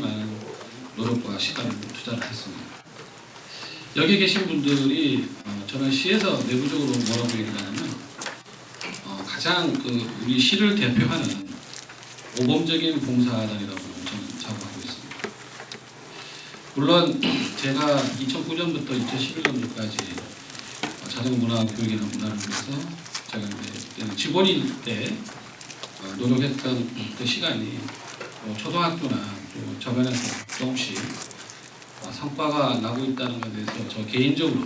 많은 노력과 시간을 투자를 했습니다. 여기 계신 분들이 어, 저는 시에서 내부적으로 뭐라고 얘기를 하냐면 어, 가장 그 우리 시를 대표하는 모범적인 봉사단이라고 저는 자부하고 있습니다. 물론 제가 2009년부터 2011년도까지 자전문화 교육이라는 문화를 위해서 제가 이제 직원일 때 어, 노력했던 그 시간이 또 초등학교나 또 저변에서 조금씩 어, 성과가 나고 있다는 것에 대해서 저 개인적으로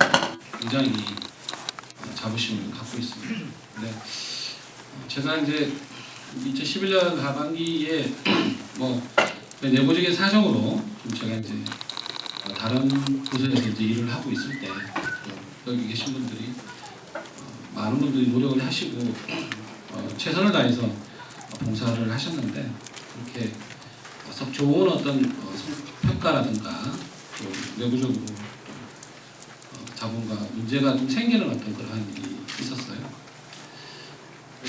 굉장히 어, 자부심을 갖고 있습니다. 근데 어, 제가 이제 2011년 하반기에 뭐 내부적인 사정으로 좀 제가 이제 어, 다른 부서에서 이제 일을 하고 있을 때또 여기 계신 분들이 어, 많은 분들이 노력을 하시고 어, 최선을 다해서 어, 봉사를 하셨는데 그렇게 썩 좋은 어떤 어, 성- 평가라든가 또 내부적으로 어, 자본과 문제가 좀 생기는 어떤 그러한 일이 있었어요.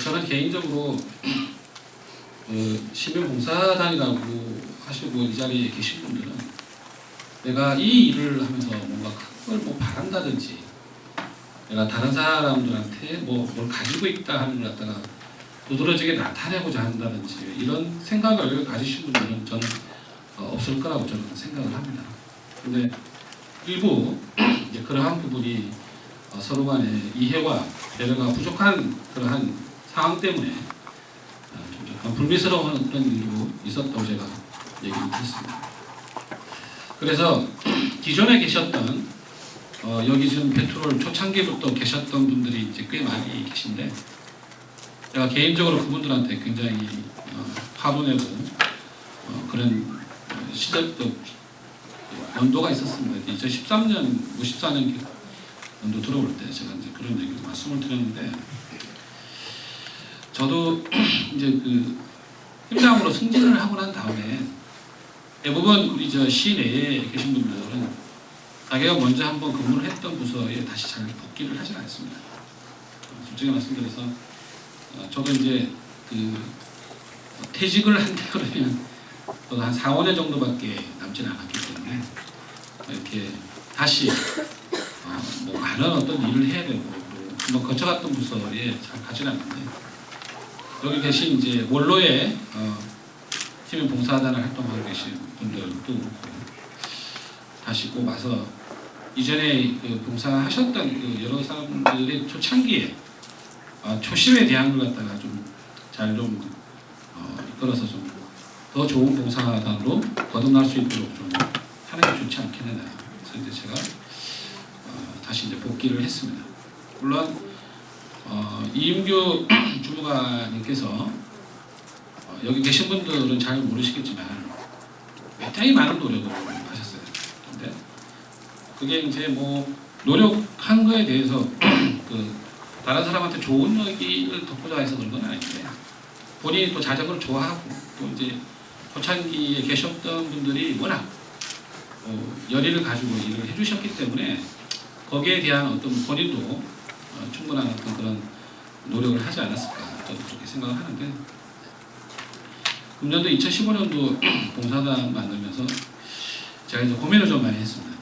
저는 개인적으로 그 시민봉사단이라고 하시고 이 자리에 계신 분들은 내가 이 일을 하면서 뭔가 큰 걸 뭐 바란다든지 내가 다른 사람들한테 뭐 뭘 가지고 있다 하는 걸 갖다가 두드러지게 나타내고자 한다든지 이런 생각을 가지신 분들은 저는 어, 없을 거라고 저는 생각을 합니다. 근데 일부 이제 그러한 부분이 어, 서로 간의 이해와 배려가 부족한 그러한 상황 때문에 어, 좀 약간 불미스러운 그런 일도 있었다고 제가 얘기를 했습니다. 그래서 기존에 계셨던 어, 여기 지금 페트롤 초창기부터 계셨던 분들이 이제 꽤 많이 계신데 제가 개인적으로 그분들한테 굉장히 어, 화도 내고 어, 그런 어, 시절도 연도가 있었습니다. 2013년, 54년 연도 들어올 때 제가 이제 그런 얘기를 말씀을 드렸는데 저도 이제 그 팀장으로 승진을 하고 난 다음에 대부분 우리 저 시내에 계신 분들은 자기가 먼저 한번 근무를 했던 부서에 다시 잘 복귀를 하지 않습니다. 어, 솔직히 말씀드려서 어, 저도 이제 그 퇴직을 한다 그러면 한 4, 5년 정도밖에 남지는 않았기 때문에 이렇게 다시 어, 뭐 많은 어떤 일을 해야 되고 또 한번 거쳐갔던 부서에 잘 가지는 않는데 여기 계신 이제 원로에 어, 시민 봉사단을 활동하고 계신 분들도 다시 꼭 와서 이전에 그 봉사하셨던 그 여러 사람들의 초창기에 어, 초심에 대한 걸 갖다가 좀잘좀 어, 이끌어서 좀 더 좋은 봉사단으로 거듭날 수 있도록 좀 하는 게 좋지 않겠느냐. 그래서 이제 제가 어, 다시 이제 복귀를 했습니다. 물론 어, 이임규 주무관님께서 어, 여기 계신 분들은 잘 모르시겠지만 굉장히 많은 노력을 하셨어요. 근데 그게 이제 뭐 노력한 거에 대해서 그 다른 사람한테 좋은 얘기를 듣고자 해서 그런 건 아닌데 본인이 또 자전거를 좋아하고 또 이제 초창기에 계셨던 분들이 워낙 어, 열의를 가지고 일을 해주셨기 때문에 거기에 대한 어떤 본인도 어, 충분한 어떤 그런 노력을 하지 않았을까 저도 그렇게 생각을 하는데 금년도 2015년도 봉사단 만들면서 제가 이제 고민을 좀 많이 했습니다.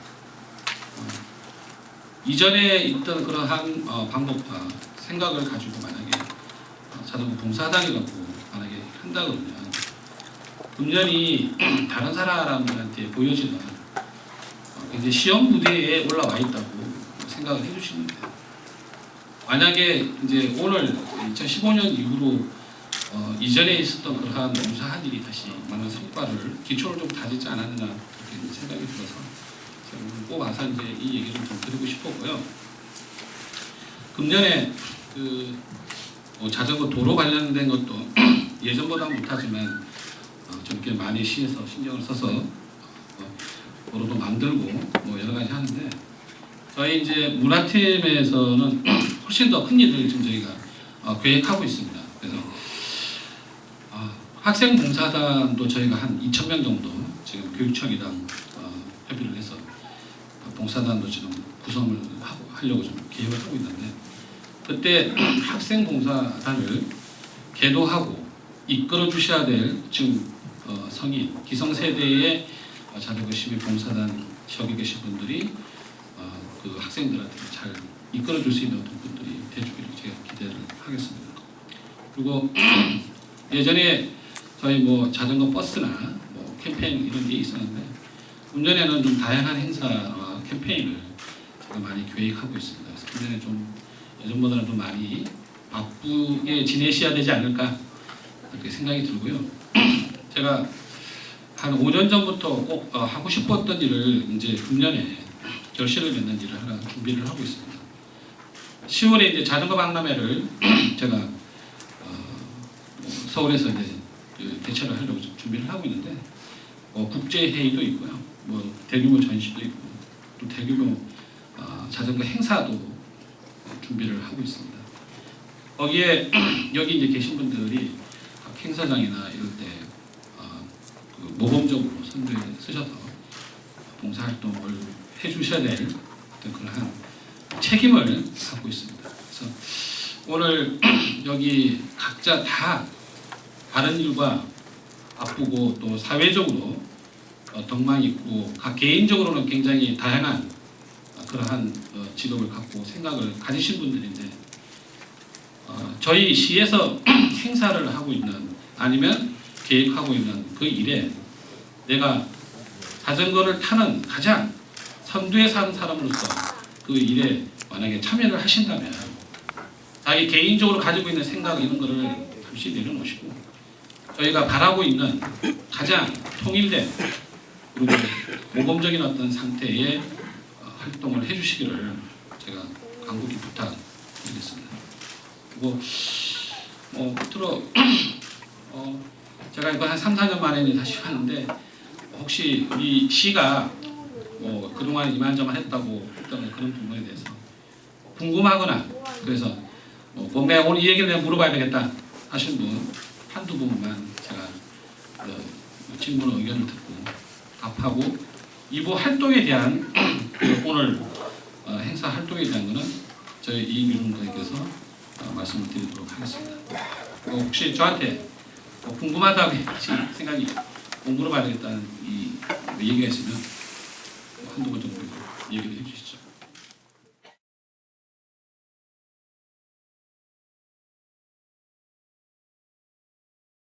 어, 이전에 있던 그러한 어, 방법과 생각을 가지고 만약에 어, 자전거 봉사단이라고 만약에 한다 그러면 금년이 다른 사람들한테 보여지는 어, 굉장히 시험 무대에 올라와 있다고 생각을 해주시는데 만약에 이제 오늘 2015년 이후로 어, 이전에 있었던 그러한 봉사한 일이 다시 많은 성과를 기초를 좀 다지지 않았나 그렇게 생각이 들어서 꼭 와서 이제 이 얘기를 좀 드리고 싶었고요. 금년에 그 어, 자전거 도로 관련된 것도 예전보다 못하지만 어, 좀 이렇게 많이 시에서 신경을 써서 어, 도로도 만들고 뭐 여러 가지 하는데 저희 이제 문화팀에서는 훨씬 더 큰 일을 지금 저희가 어, 계획하고 있습니다. 그래서 어, 학생 봉사단도 저희가 한 2천 명 정도 지금 교육청이랑 어, 협의를 해서 어, 봉사단도 지금 구성을 하고 하려고 좀 계획을 하고 있는데 그때 학생 봉사단을 계도하고 이끌어 주셔야 될 지금 어, 성인 기성세대의 어, 시민 봉사단 지역에 계신 분들이 어, 그 학생들한테 잘 이끌어 줄 수 있는 어떤 분들이 돼주기를 제가 기대를 하겠습니다. 그리고 예전에 저희 뭐 자전거 버스나 뭐 캠페인 이런 게 있었는데 운전에는 좀 다양한 행사와 캠페인을 많이 계획하고 있습니다. 그래서 금년에 좀 예전보다는 좀 많이 바쁘게 지내셔야 되지 않을까 그렇게 생각이 들고요. 제가 한 5년 전부터 꼭 어, 하고 싶었던 일을 이제 금년에 결실을 맺는 일을 하나 준비를 하고 있습니다. 10월에 이제 자전거 박람회를 제가 어, 뭐 서울에서 이제 그 개최를 하려고 준비를 하고 있는데 어, 국제 회의도 있고요, 뭐 대규모 전시도 있고 또 대규모 어, 자전거 행사도 준비를 하고 있습니다. 거기에 여기 이제 계신 분들이 각 행사장이나 이럴 때 어, 그 모범적으로 선두에 쓰셔서 봉사활동을 해주셔야 될 어떤 그러한 책임을 갖고 있습니다. 그래서 오늘 여기 각자 다 다른 일과 바쁘고 또 사회적으로 어, 덕망이 있고 각 개인적으로는 굉장히 다양한 어, 그러한 어, 직업을 갖고 생각을 가지신 분들인데 어, 저희 시에서 행사를 하고 있는 아니면 계획하고 있는 그 일에 내가 자전거를 타는 가장 선두에 사는 사람으로서 그 일에 만약에 참여를 하신다면 자기 개인적으로 가지고 있는 생각 이런 거를 잠시 내려놓으시고 저희가 바라고 있는 가장 통일된 그리고 모범적인 어떤 상태의 어, 활동을 해주시기를 제가 간곡히 부탁드리겠습니다. 그리고 뭐 끝으로 어, 제가 이거 한 3, 4년 만에 다시 왔는데 혹시 우리 시가 뭐 그동안 이만저만 했다고 했던 그런 부분에 대해서 궁금하거나 그래서 뭐 뭔가 오늘 이 얘기를 내가 물어봐야 되겠다 하시는 분 한두 분만 제가 어, 질문 의견을 듣고 답하고 이부 활동에 대한 그 오늘 어, 행사 활동에 대한 거는 저희 이인규 정도님께서 어, 말씀을 드리도록 하겠습니다. 어, 혹시 저한테 뭐 궁금하다고 생각이 뭐 물어봐야 되겠다는 이 얘기가 있으면 한두 번 정도 얘기를 해주시죠.